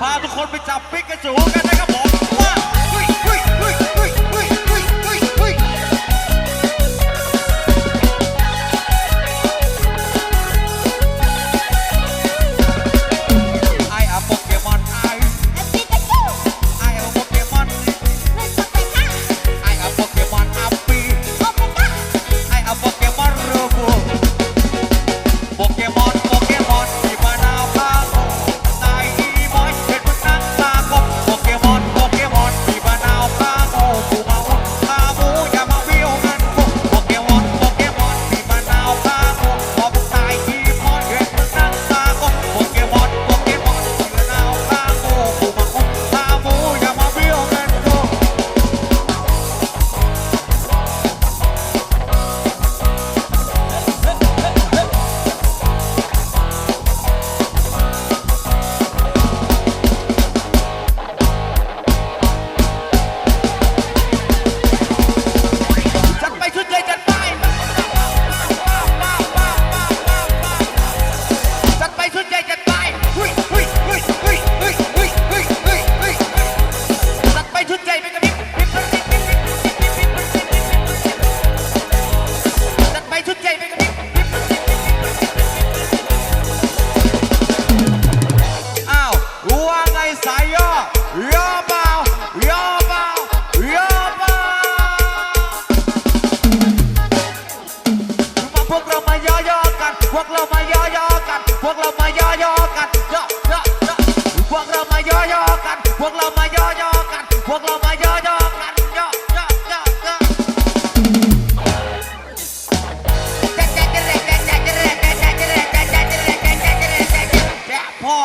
พาทุกคนไปจับปิ๊กกระจูกันนะครับผมว่า พ่อ